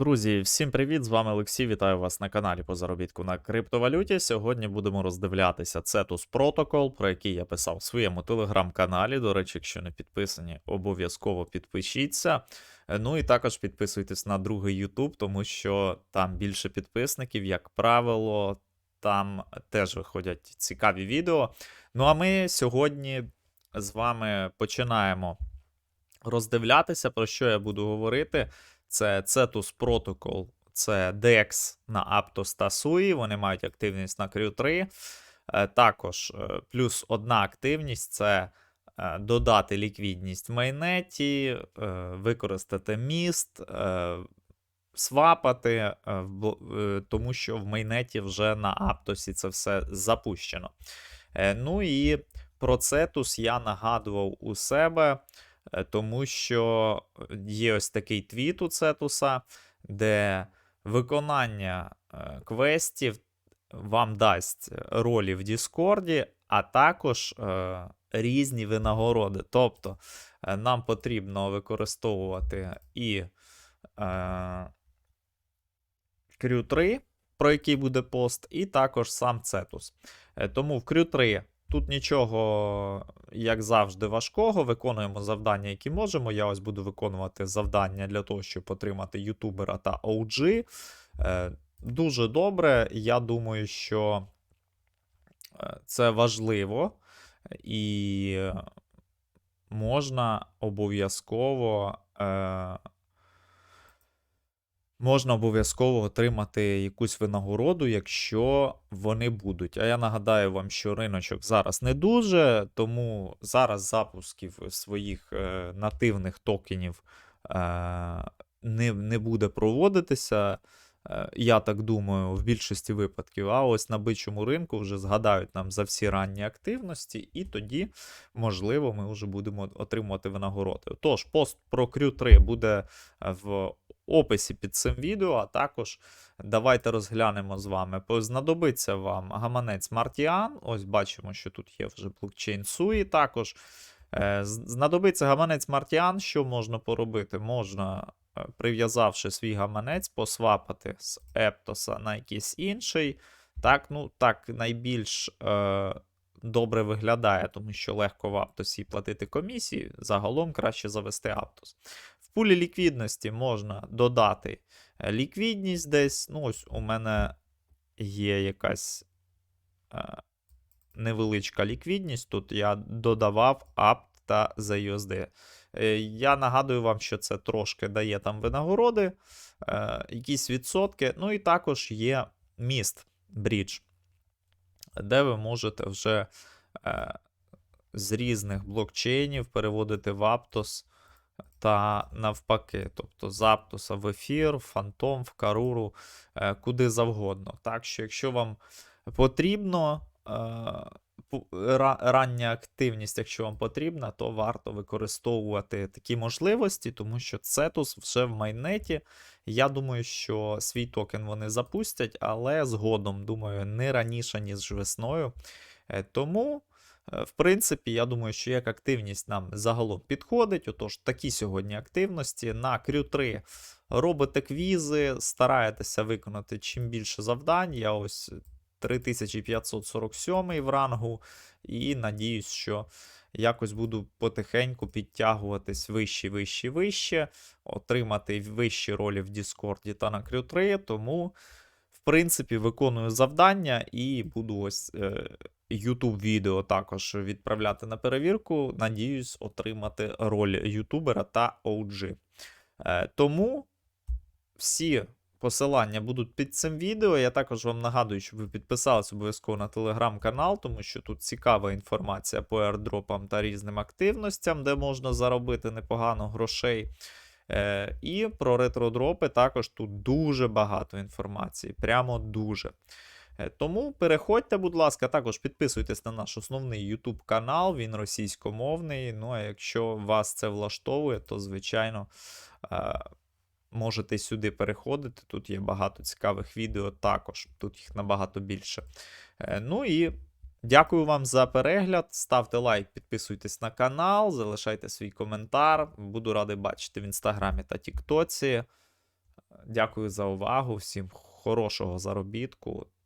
Друзі, всім привіт! З вами Олексій. Вітаю вас на каналі по заробітку на криптовалюті. Сьогодні будемо роздивлятися Cetus Protocol, про який я писав в своєму телеграм-каналі. До речі, якщо не підписані, обов'язково підпишіться. Ну і також підписуйтесь на другий YouTube, тому що там більше підписників, як правило, там теж виходять цікаві відео. Ну а ми сьогодні з вами починаємо роздивлятися, про що я буду говорити. Це Cetus Protocol, це DEX на Aptos та SUI, вони мають активність на Crew3. Е, Також е, плюс одна активність це е, додати ліквідність в майнеті, використати міст, свапати, тому що в майнеті вже на Аптосі це все запущено. Ну і про Cetus я нагадував у себе. Е, тому що є ось такий твіт у Цетуса, де виконання е, квестів вам дасть ролі в Діскорді, а також е, різні винагороди. Тобто е, нам потрібно використовувати і е, Crew 3, про який буде пост, і також сам Цетус. Е, Тому в Crew 3 Тут нічого, як завжди, важкого. Виконуємо завдання, які можемо. Я ось буду виконувати завдання для того, щоб отримати ютубера та OG. Е, Дуже добре. Я думаю, що е, це важливо і можна обов'язково. Можна обов'язково отримати якусь винагороду, якщо вони будуть. А я нагадаю вам, що риночок зараз не дуже, тому зараз запусків своїх е, нативних токенів е, не, не буде проводитися. Е, я так думаю, в більшості випадків. А ось на бичому ринку вже згадають нам за всі ранні активності, і тоді, можливо, ми вже будемо отримувати винагороди. Тож, пост про Crew 3 буде в описі під цим відео, а також давайте розглянемо з вами. Знадобиться вам гаманець Martian. Ось бачимо, що тут є вже блокчейн SUI також. Е, Знадобиться гаманець Martian. Що можна поробити? Можна, е, прив'язавши свій гаманець, посвапати з Ептоса на якийсь інший. Так, ну так найбільш е, добре виглядає, тому що легко в Аптосі платити комісії. Загалом краще завести Аптос. В пулі ліквідності можна додати е, ліквідність десь. Ну, ось у мене є якась е, невеличка ліквідність. Тут я додавав апт та ZUSD. Е, Я нагадую вам, що це трошки дає там винагороди, е, якісь відсотки. Ну і також є міст брідж, де ви можете вже е, з різних блокчейнів переводити в Aptos та навпаки. Тобто з в ефір, Фантом, в Каруру, е, куди завгодно. Так що, якщо вам потрібно. е, Рання активність, якщо вам потрібна, то варто використовувати такі можливості, тому що Cetus вже в майнеті. Я думаю, що свій токен вони запустять, але згодом, думаю, не раніше, ніж весною. Е, Тому, в принципі, я думаю, що як активність нам загалом підходить. Отож, такі сьогодні активності. На Crew 3 робите квізи, стараєтеся виконати чим більше завдань. Я ось 3547 в рангу, і надіюсь, що якось буду потихеньку підтягуватись вище, вище, вище, отримати вищі ролі в Діскорді та на Crew 3, тому. В принципі, виконую завдання і буду ось е, YouTube відео також відправляти на перевірку. Надіюсь, отримати роль ютубера та OG. Е, тому всі посилання будуть під цим відео. Я також вам нагадую, щоб ви підписались обов'язково на телеграм-канал, тому що тут цікава інформація по airdropам та різним активностям, де можна заробити непогано грошей. Е, і про ретродропи також тут дуже багато інформації, прямо дуже. Е, Тому переходьте, будь ласка, також підписуйтесь на наш основний YouTube канал, він російськомовний. Ну а якщо вас це влаштовує, то звичайно е, можете сюди переходити. Тут є багато цікавих відео також, тут їх набагато більше. Е, Ну і Дякую вам за перегляд. Ставте лайк, підписуйтесь на канал, залишайте свій коментар. Буду радий бачити в інстаграмі та Тіктоці. Дякую за увагу. Всім хорошого заробітку